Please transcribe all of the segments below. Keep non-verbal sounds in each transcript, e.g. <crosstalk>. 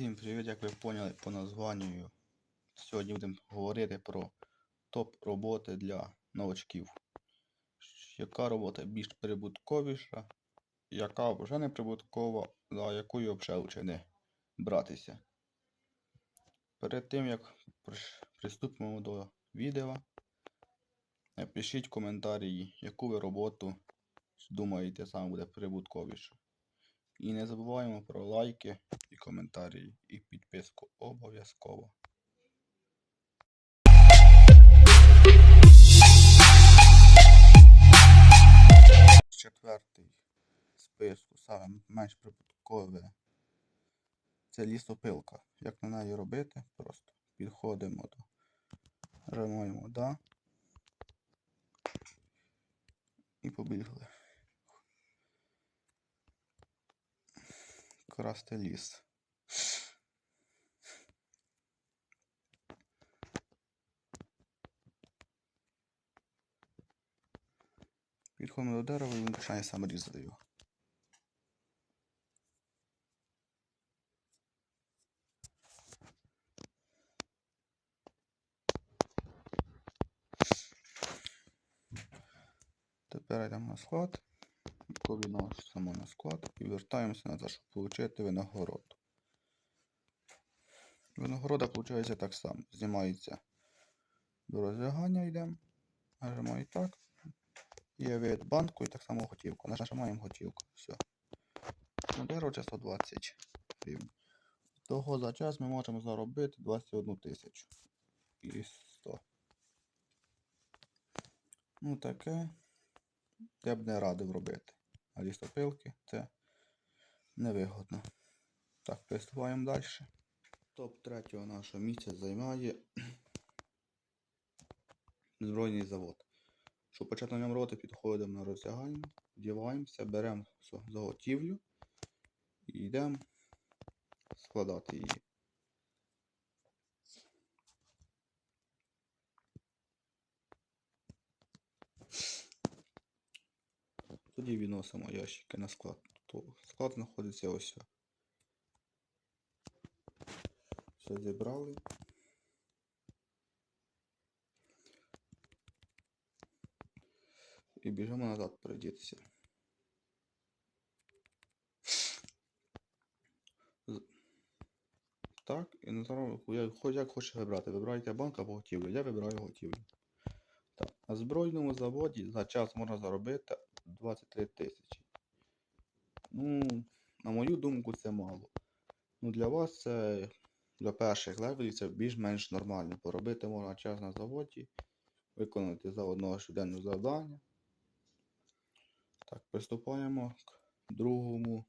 Всім привіт, як ви поняли по названню. Сьогодні будемо говорити про топ роботи для новачків. Яка робота більш прибутковіша, яка вже не прибуткова, а якою взагалі лучше не братися. Перед тим як приступимо до відео, напишіть в коментарі, яку ви роботу думаєте саме буде прибутковіша. І не забуваємо про лайки коментарі, і підписку обов'язково. Четвертий списку саме менш прибуткове. Це лісопилка. Як на неї робити? Просто підходимо до ремонту да. І побігли. Красти ліс. Підходимо до дерева і він починає сам різати його. Тепер йдемо на склад. Відповідно на склад і вертаємося назад, щоб отримати винагороду. Винагорода виходить так само. Знімається до розв'ягання йдемо. Нажимаю так. Є вид банку і так само готівку. Нажимаємо готівку. Все. Ну, 120 гривень. Того за час ми можемо заробити 21 тисячу. І 100. Ну таке. Я б не радив робити. А лісопилки це невигодно. Так, приступаємо далі. Топ третього нашого місця займає <clears throat> збройний завод. Щоб почати на ньому роботи, підходимо на роздягальню, вдіваємося, беремо заготівлю і йдемо складати її. Тоді відносимо ящики на склад. То склад знаходиться ось. Все зібрали. І біжимо назад передітися. Так, і на зараз, я- як хочете вибрати. Вибирайте банк або готівлю. Я вибираю готівлю. Так, на збройному заводі за час можна заробити 23 тисячі. Ну, на мою думку, це мало. Ну, для вас це для перших левелів це більш-менш нормально. Поробити можна час на заводі, виконати за одного щоденне завдання. Приступаємо к другому.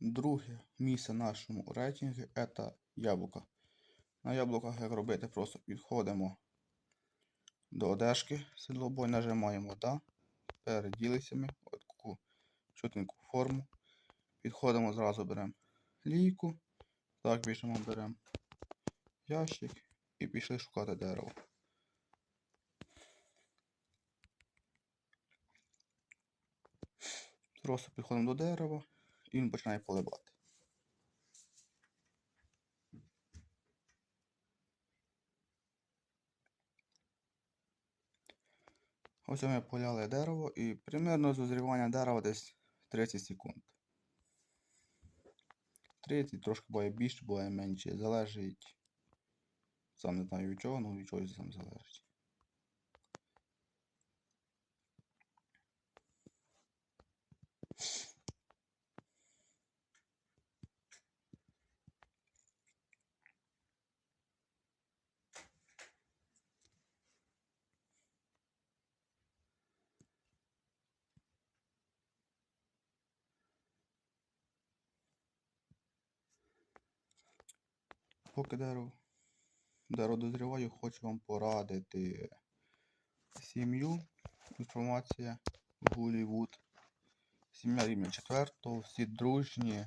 Друге місце нашому рейтингу це яблука. На яблуках як робити, просто підходимо до одежки седлобой, нажимаємо да, переділися ми таку чутеньку форму. Підходимо, зразу беремо лійку, так біжимо, беремо ящик і пішли шукати дерево. Просто підходимо до дерева і він починає поливати. Ось ми поляли дерево і примерно зозрівання дерева десь 30 секунд. 30, трошки буває більше, буває менше. Залежить. Сам не знаю від чого, ну від чогось сам залежить. Поки дерево, дерево дозріває, хочу вам порадити сім'ю. Інформація Голлівуд. Сім'я рівня 4, всі дружні.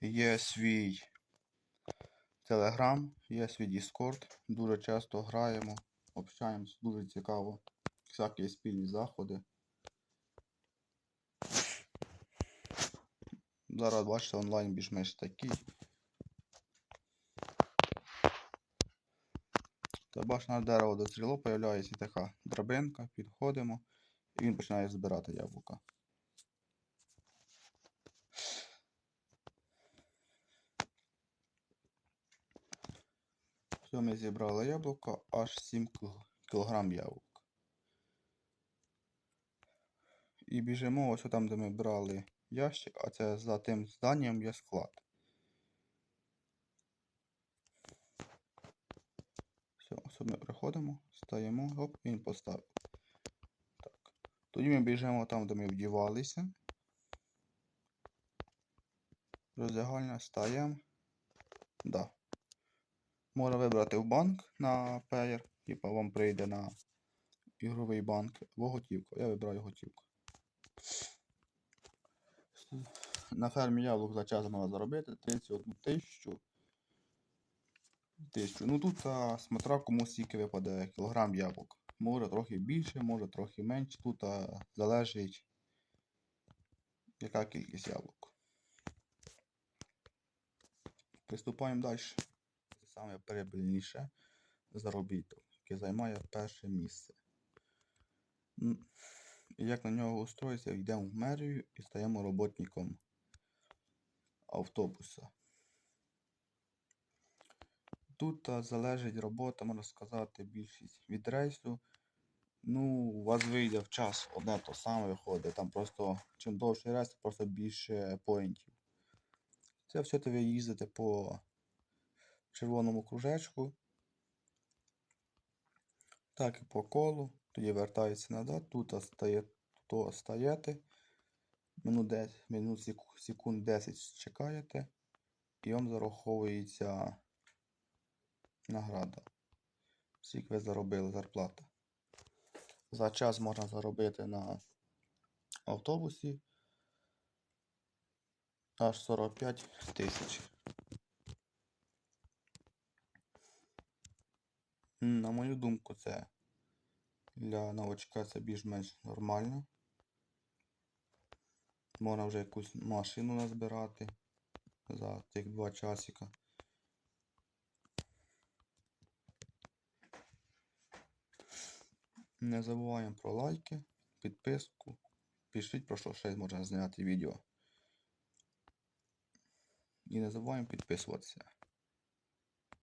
Є свій Телеграм, є свій Діскорд. Дуже часто граємо, общаємось, дуже цікаво. Всякі спільні заходи. Зараз бачите онлайн більш-менш такий. Та бачите, на дерево доцріло, появляється така драбинка, підходимо, і він починає збирати яблука. Все, ми зібрали яблуко, аж 7 кг яблук. І біжимо ось там, де ми брали ящик, а це за тим зданням є склад. Все, ось ми приходимо, стаємо, оп, він поставив. Так. Тоді ми біжимо там, де ми вдівалися. Роздягальня стаємо. Да. Можна вибрати в банк на Payer, типа вам прийде на ігровий банк або готівку. Я вибираю готівку. На фермі яблук за час можна заробити 31 тисячу. Тисячу. Ну тут а, смотря кому скільки випаде кілограм яблук. Може трохи більше, може трохи менше. Тут а, залежить яка кількість яблук. Приступаємо далі. Це саме перебільніше заробіток, яке займає перше місце. Як на нього устроїтися, йдемо в мерію і стаємо роботником автобуса. Тут залежить робота, можна сказати, більшість від рейсу. Ну, у вас вийде в час одне то саме виходить. Там просто чим довший рейс, просто більше поінтів. Це все то ви їздите по червоному кружечку. Так і по колу. Тоді вертається назад. Тут стає, тут стаєте. Минут 10, минут секунд 10 чекаєте. І вам зараховується награда. Скільки ви заробили зарплата. За час можна заробити на автобусі аж 45 тисяч. На мою думку, це для новачка це більш-менш нормально. Можна вже якусь машину назбирати за тих два часика. Не забуваємо про лайки, підписку. Пишіть про що ще можна зняти відео. І не забуваємо підписуватися.